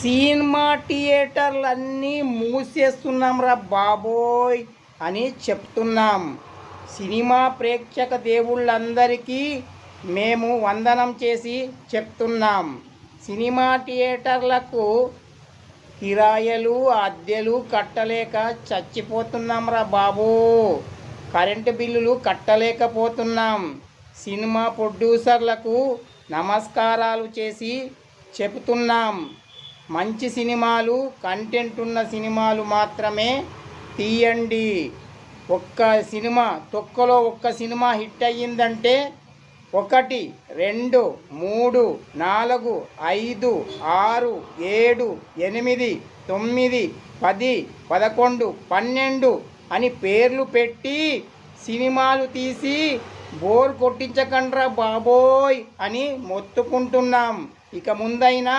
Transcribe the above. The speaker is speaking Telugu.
సినిమా థియేటర్లన్నీ మూసేస్తున్నాం రా బాబోయ్ అని చెప్తున్నాం. సినిమా ప్రేక్షక దేవుళ్ళందరికీ మేము వందనం చేసి చెప్తున్నాం. సినిమా థియేటర్లకు కిరాయలు అద్దెలు కట్టలేక చచ్చిపోతున్నాం రా బాబు. కరెంటు బిల్లులు కట్టలేకపోతున్నాం. సినిమా ప్రొడ్యూసర్లకు నమస్కారాలు చేసి చెబుతున్నాం మంచి సినిమాలు కంటెంట్ ఉన్న సినిమాలు మాత్రమే తీయండి. ఒక్క సినిమా తొక్కలో ఒక్క సినిమా హిట్ అయ్యిందంటే ఒకటి రెండు మూడు నాలుగు ఐదు ఆరు ఏడు ఎనిమిది తొమ్మిది పది పదకొండు పన్నెండు అని పేర్లు పెట్టి సినిమాలు తీసి బోర్ కొట్టించకండ్రా బాబోయ్ అని మొత్తుకుంటున్నాం. ఇక ముందైనా